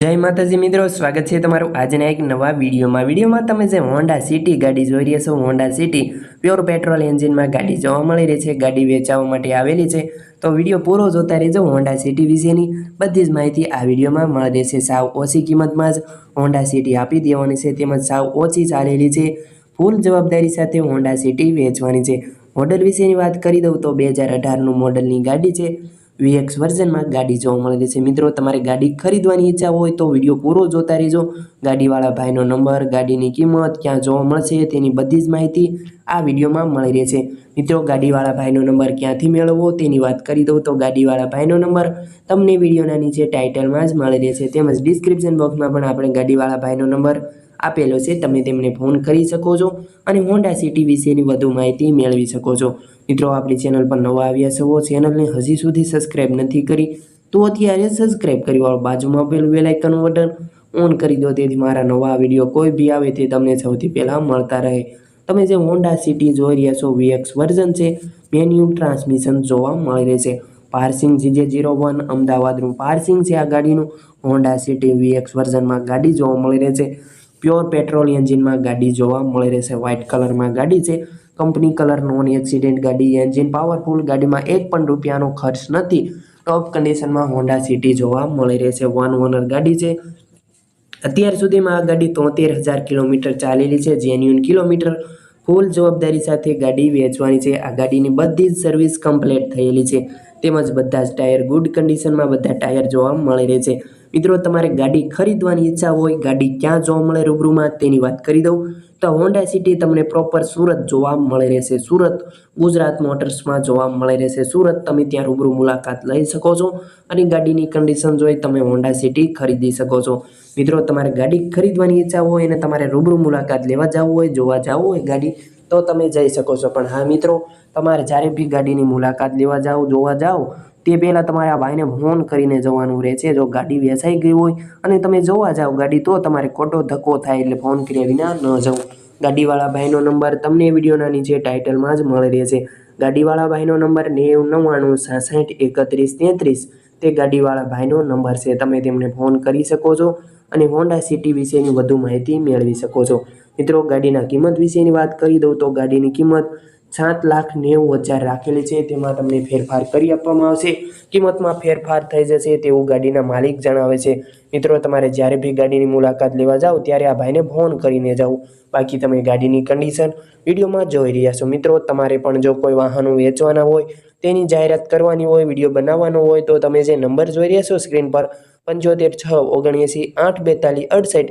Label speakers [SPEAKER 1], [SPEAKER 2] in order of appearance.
[SPEAKER 1] જય માતાજી મિત્રો, સ્વાગત છે તમારું આજના એક નવા વિડીયોમાં. વિડીયોમાં તમે જે હોન્ડા સિટી ગાડી જોઈ રહ્યા છો, હોન્ડા સિટી પ્યોર પેટ્રોલ એન્જિનમાં ગાડી જોવા મળી રહી છે, ગાડી વેચાવા માટે આવેલી છે. તો વીડિયો પૂરો જોતા રહેજો હોન્ડા સિટી વિશેની. બધી જ માહિતી આ વિડીયોમાં મળી રહેશે. સાવ ઓછી કિંમતમાં જ હોન્ડા સિટી આપી દેવાની છે, તેમજ સાવ ઓછી ચાલેલી છે, ફૂલ જવાબદારી સાથે હોન્ડા સિટી વેચવાની છે. મોડલ વિશેની વાત કરી દઉં તો બે હજાર અઢારનું મોડલની ગાડી છે. વીએક્સ વર્ઝનમાં ગાડી જોવા મળી રહી છે. મિત્રો, તમારે ગાડી ખરીદવાની ઈચ્છા હોય તો વીડિયો પૂરો જોતા રહેજો. ગાડીવાળા ભાઈનો નંબર, ગાડીની કિંમત, ક્યાં જોવા મળશે તેની બધી જ માહિતી આ વિડીયોમાં મળી રહે છે મિત્રો, ગાડીવાળા ભાઈનો નંબર ક્યાંથી મેળવવો તેની વાત કરી દઉં તો ગાડીવાળા ભાઈનો નંબર તમને વિડીયોના નીચે ટાઇટલમાં જ મળી રહેશે. તેમજ ડિસ્ક્રિપ્શન બોક્સમાં પણ આપણે ગાડીવાળા ભાઈનો નંબર આપેલો છે, તમે તેમને ફોન કરી શકો છો અને હોન્ડા સિટી વિશેની વધુ માહિતી મેળવી શકો છો. મિત્રો, આપણી ચેનલ પર નવા આવ્યા છો ચેનલને હજી સુધી સબસ્ક્રાઇબ નથી કરી, તો અત્યારે સબસ્ક્રાઇબ કરી વાળો બાજુમાં આપેલું વેલાઇકન બટન ઓન કરી દો, તેથી મારા નવા વીડિયો કોઈ બી આવે તે તમને સૌથી પહેલાં મળતા રહે. તમે જે હોન્ડા સિટી જોઈ રહ્યા છો વીએક્સ વર્ઝન છે મેન્યુ ટ્રાન્સમિશન જોવા મળી રહેશે. પાર્સિંગ જીજે જીરો વન અમદાવાદનું પાર્સિંગ છે આ ગાડીનું. હોન્ડા સિટી વીએક્સ વર્ઝનમાં ગાડી જોવા મળી રહેશે. પ્યોર પેટ્રોલ એન્જિનમાં ગાડી જોવા મળી રહેશે. વ્હાઇટ કલરમાં ગાડી છે. કંપની કલર નોન એક્સિડેન્ટ ગાડી એન્જિન પાવરફુલ ગાડીમાં એક પણ રૂપિયાનો ખર્ચ નથી. ટોપ કન્ડિશનમાં હોન્ડા સિટી જોવા મળી રહેશે. વન ઓનર ગાડી છે. અત્યાર સુધીમાં આ ગાડી તોતેર હજાર કિલોમીટર ચાલેલી છે. Genuine kilometre. ફૂલ જવાબદારી સાથે ગાડી વેચવાની છે. આ ગાડીની બધી જ સર્વિસ કમ્પ્લીટ થયેલી છે. તેમજ બધા જ ટાયર ગુડ કન્ડિશનમાં બધા ટાયર જોવા મળી રહે છે. મિત્રો, તમારે ગાડી ખરીદવાની ઈચ્છા હોય, ગાડી ક્યાં જોવા મળે રૂબરૂમાં તેની વાત કરી દઉં. તો હોન્ડા સિટી તમને પ્રોપર સુરત જોવા મળી રહેશે. સુરત, ગુજરાત મોટર્સમાં જોવા મળી રહેશે. સુરત, તમે ત્યાં રૂબરૂ મુલાકાત લઈ શકો છો અને ગાડીની કન્ડિશન જોઈ તમે હોન્ડા સિટી ખરીદી શકો છો. મિત્રો, તમારે ગાડી ખરીદવાની ઈચ્છા હોય અને તમારે રૂબરૂ મુલાકાત લેવા જવું હોય, જોવા જવું હોય ગાડી તો તમે જઈ શકો છો. પણ હા, મિત્રો, તમારે જ્યારે બી ગાડીની મુલાકાત લેવા જાઓ, જોવા જાઓ, તે પહેલાં તમારે આ ભાઈને ફોન કરીને જવાનું રહે છે જો ગાડી વેચાઈ ગઈ હોય અને તમે જોવા જાઓ ગાડી, તો તમારે ખોટો ધક્કો થાય એટલે ફોન કર્યા વિના ન જવું ગાડીવાળા ભાઈનો નંબર તમને વિડીયોના નીચે ટાઇટલમાં જ મળી રહેશે. ગાડીવાળા ભાઈનો નંબર નેવું નવ્વાણું સાસઠ એકત્રીસ તેત્રીસ. તે ગાડીવાળા ભાઈનો નંબર છે. તમે તેમને ફોન કરી શકો છો અને હોન્ડા સિટી વિશેની વધુ માહિતી મેળવી શકો છો. મિત્રો, ગાડીના કિંમત વિશેની વાત કરી દઉં તો ગાડીની કિંમત સાત લાખ નેવું હજાર રાખેલી છે. તેમાં તમને ફેરફાર કરી આપવામાં આવશે. કિંમતમાં ફેરફાર થઈ જશે તેવું ગાડીના માલિક જણાવે છે. મિત્રો, તમારે જ્યારે બી ગાડીની મુલાકાત લેવા જાઓ, ત્યારે આ ભાઈને ફોન કરીને જાઓ. બાકી તમે ગાડીની કન્ડિશન વિડીયોમાં જોઈ રહ્યા છો. મિત્રો, તમારે પણ જો કોઈ વાહનો વેચવાના હોય, તેની જાહેરાત કરવાની હોય, વીડિયો બનાવવાનો હોય, તો તમે જે નંબર જોઈ રહ્યા છો, સ્ક્રીન પર પંચોતેર છ ઓગણએંસી આઠ બેતાલીસ અડસઠ